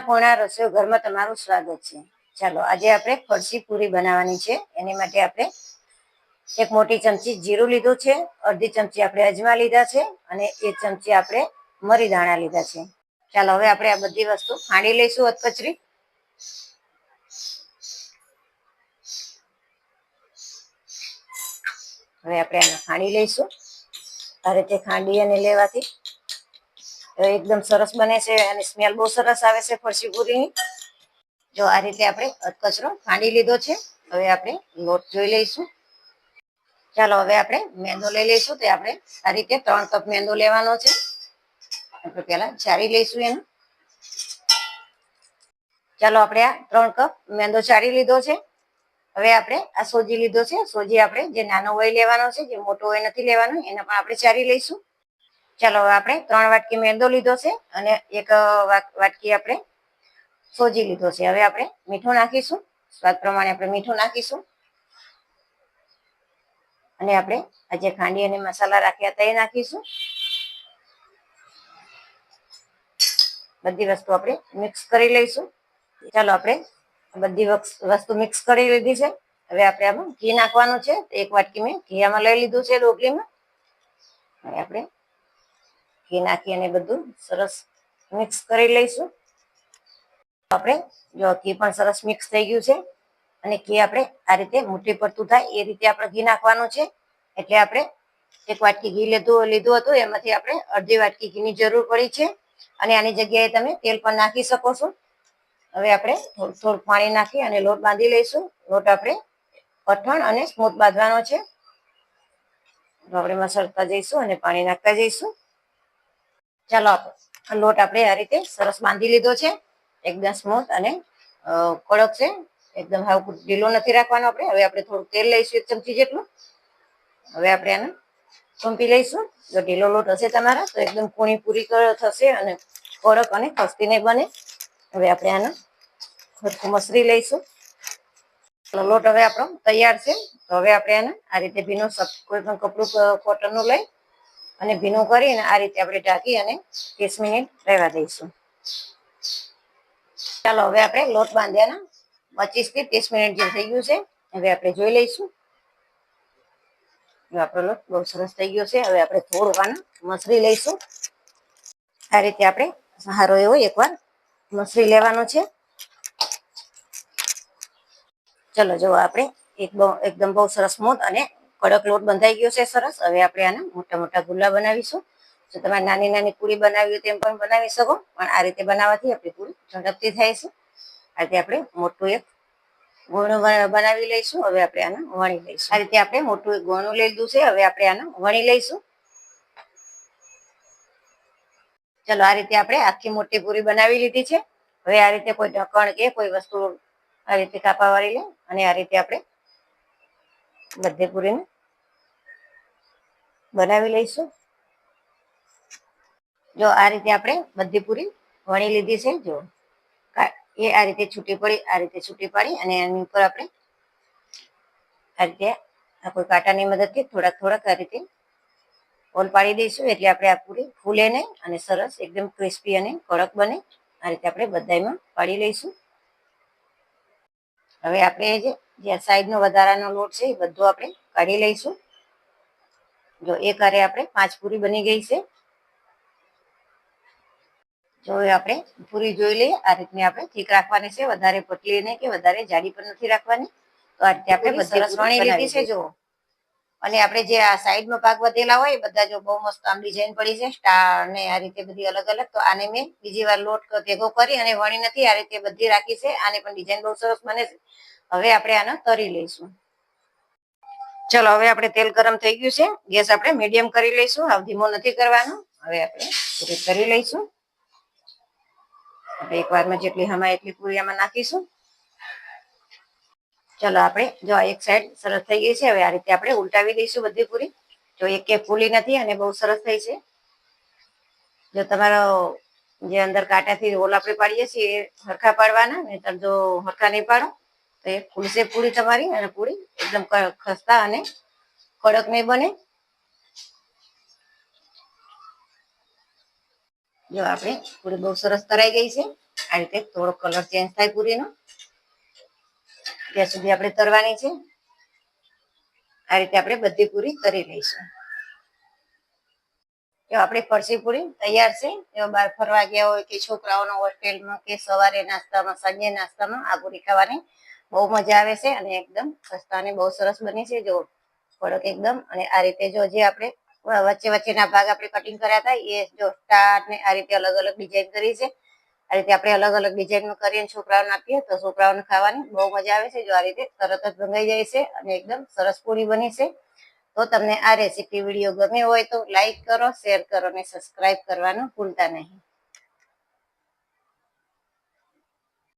પૂર્ણા રસોઈ ઘરમાં તમારું સ્વાગત છે. ચાલો, આજે આપણે ફરસી પૂરી બનાવવાની છે. એની માટે આપણે એક મોટી ચમચી જીરું લીધું છે, અડધી ચમચી આપણે અજમા લીધા છે અને એક ચમચી આપણે મરી દાણા લીધા છે. ચાલો, હવે આપણે આ બધી વસ્તુ ખાંડી લઈશું અધકચરી હવે આપણે આને ખાંડી લઈશું. આ રીતે ખાંડી અને લેવાથી એકદમ સરસ બને છે અને સ્મેલ બહુ સરસ આવે છે ફરસી પૂરીની. જો આ રીતે આપણે કચરો ખાંડી લીધો છે. હવે આપણે લોટ જોઈ લઈશું. ચાલો, હવે આપણે મેંદો લઈ લઈશું. તે આપણે આ રીતે ત્રણ કપ મેંદો લેવાનો છે. આપણે પહેલા ચારી લઈશું એનું. ચાલો, આપણે આ ત્રણ કપ મેંદો ચારી લીધો છે. હવે આપણે આ સોજી લીધો છે. સોજી આપણે જે નાનો હોય લેવાનો છે, જે મોટો હોય નથી લેવાનો, એને પણ આપણે ચારી લઈશું. ચાલો આપણે ત્રણ વાટકી મેંદો લીધો છે અને એક વાટ- વાટકી આપણે સોજી લીધો છે. હવે આપણે મીઠું નાખીશું. સ્વાદ પ્રમાણે આપણે મીઠું નાખીશું. અને આપણે આજે ખાંડી અને મસાલા રાખ્યા હતા એ નાખીશું. બધી વસ્તુ આપણે મિક્સ કરી લઈશું. ચાલો આપણે બધી વસ્તુ મિક્સ કરી લીધી છે. હવે આપણે આમાં ઘી નાખવાનું છે. એક વાટકી મેં ઘી આમાં લઈ લીધું છે ઢોકલીમાં હવે આપણે ઘી નાખી અને બધું સરસ મિક્સ કરી લઈશું. આપણે જો ઘી પણ સરસ મિક્સ થઈ ગયું છે અને ઘી આપણે આ રીતે મુઠ્ઠી પડતું થાય એ રીતે આપણે ઘી નાખવાનું છે. એટલે આપણે એક વાટકી ઘી લીધું લીધું હતું, એમાંથી આપણે અડધી વાટકી ઘીની જરૂર પડી છે અને આની જગ્યાએ તમે તેલ પણ નાખી શકો છો. હવે આપણે થોડું થોડું પાણી નાખી અને લોટ બાંધી લઈશું. લોટ આપણે કઠણ અને સ્મૂથ બાંધવાનો છે. આપણે મસળતા જઈશું અને પાણી નાખતા જઈશું. ચાલો આપણે લોટ આપણે આ રીતે સરસ બાંધી લીધો છે. એકદમ સ્મૂથ અને કડક છે. એકદમ હાવ ઢીલો નથી રાખવાનો આપણે. હવે આપણે થોડું તેલ લઈશું એક ચમચી જેટલું. હવે આપણે આને ચૂંપી લઈશું. જો ઢીલો લોટ હશે તમારા, તો એકદમ કૂણી પૂરી થશે અને કડક અને ખસ્તી નહીં બને. હવે આપણે આને ખરખું મસરી લઈશું. લોટ હવે આપણો તૈયાર છે. તો હવે આપણે આને આ રીતે ભીનું કોઈ પણ કપડું કોટનનું લઈ અને ભીનું કરીને આ રીતે આપણે ઢાંકી અને ત્રીસ મિનિટ રહેવા દઈશું. ચાલો, હવે આપણે લોટ બાંધ્યાના પચીસથી ત્રીસ મિનિટ જે થઈ ગયું છે. હવે આપણે જોઈ લઈશું. આપણો લોટ બહુ સરસ થઈ ગયો છે, હવે આપણે થોડું આને મસરી લઈશું. આ રીતે આપણે સહારો એવો એકવાર મસરી લેવાનો છે. ચલો જો આપણે એક બહુ એકદમ બહુ સરસ સ્મૂથ અને કડક લોટ બંધાઈ ગયો છે સરસ. હવે આપણે આના મોટા મોટા ગુલ્લા બનાવીશું. જો તમારે નાની નાની પૂરી બનાવી હોય તેમ પણ બનાવી શકો. પણ આ રીતે બનાવવાથી આપણી પૂરી ઝડપથી થાય છે. આ રીતે આપણે મોટું એક ગોણું બનાવી લઈશું. હવે આપણે આને વણી લઈશું. આ રીતે આપણે મોટું એક ગોણું લઈ લીધું છે. હવે આપણે આને વણી લઈશું. ચલો, આ રીતે આપણે આખી મોટી પૂરી બનાવી લીધી છે. હવે આ રીતે કોઈ ઢક્કણ કે કોઈ વસ્તુ આ રીતે કાપા વાળી લે અને આ રીતે આપણે બધી પૂરીને બનાવી લઈશું. જો આ રીતે આપણે બધી પૂરી વણી લીધી છે, જો. એ આ રીતે છૂટી પડી, આ રીતે છૂટી પાડી અને એની ઉપર આપણે આ રીતે આ કોઈ કાંટાની મદદથી થોડાક થોડાક આ રીતે ઓલ પાડી દઈશું. એટલે આપણે આ પૂરી ફૂલે નહીં અને સરસ એકદમ ક્રિસ્પી અને કડક બને. આ રીતે આપણે બધામાં પાડી લઈશું. હવે આપણે જે સાઈડનો વધારાનો લોટ છે એ બધો આપણે કાઢી લઈશું. જો એક હારે આપણે પાંચ પૂરી બની ગઈ છે. જો આપણે પૂરી જોઈ લઈએ આ રીતની આપણે ઠીક રાખવાની છે. વધારે પતલી નહીં કે વધારે જાડી પણ નથી રાખવાની. તો આ રીતે આપણે બધી લીધી છે જો અને આપણે જે આ સાઈડમાં ભાગ વધેલા હોય બધા જો બહુ મસ્ત આમ ડિઝાઇન પડી છે સ્ટાર ને આ રીતે બધી અલગ અલગ. તો આને મેં બીજી વાર લોટ ભેગો કરી અને વણી નથી આ રીતે બધી રાખી છે. આને પણ ડિઝાઇન બહુ સરસ બને છે. હવે આપણે આને તરી લઈશું. ચલો, હવે આપણે તેલ ગરમ થઈ ગયું છે. ગેસ આપણે મીડિયમ કરી લઈશું. હવે ધીમો નથી કરવાનો. હવે આપણે પૂરી કરી લઈશું. આપણે એક વારમાં જેટલી હમાય એટલી પૂરી આમાં નાખીશું. ચલો, આપણે જો એક સાઈડ સરસ થઈ ગઈ છે. હવે આ રીતે આપણે ઉલટાવી દઈશું બધી પૂરી. જો એક કે ફૂલી નથી અને બહુ સરસ થઈ છે. જો તમારો જે અંદર કાંટાથી રોલ આપણે પાડીએ છીએ એ હરખા પાડવાના, નહીતર જો હરખા નહીં પાડો. તો એ ફૂલશે પૂરી તમારી અને પૂરી એકદમ ખસ્તા અને કડક નહીં બને. જો આપણે પૂરી બહુ સરસ તરાઈ ગઈ છે. આ રીતે થોડો કલર ચેન્જ થાય પૂરીનો. ત્યાં સુધી આપણે તરવાની છે. આ રીતે આપણે બધી પૂરી તરી લઈશું. જો આપણી ફરસી પૂરી તૈયાર છે. જો બહાર ફરવા ગયા હોય કે છોકરાઓનો હોસ્ટેલમાં કે સવારે નાસ્તામાં, સાંજે નાસ્તામાં આ પૂરી ખાવાની બહુ મજા આવે છે અને એકદમ સસ્તા અને બહુ સરસ બની છે જો થોડોક એકદમ. અને આ રીતે જો જે આપણે વચ્ચે વચ્ચેના ભાગ આપણે કટિંગ કર્યા હતા, એ જો સ્ટાર ને આ રીતે અલગ અલગ ડિઝાઇન કરી છે. આ રીતે આપણે અલગ અલગ ડિઝાઇનમાં કરીને છોકરાઓને આપીએ તો છોકરાઓને ખાવાની બહુ મજા આવે છે. જો આ રીતે તરત જ ભંગાઈ જાય છે અને એકદમ સરસ પૂરી બની છે. તો તમને આ રેસીપી વીડિયો ગમ્યો હોય તો લાઈક કરો શેર કરો અને સબસ્ક્રાઇબ કરવાનું ભૂલતા નહીં.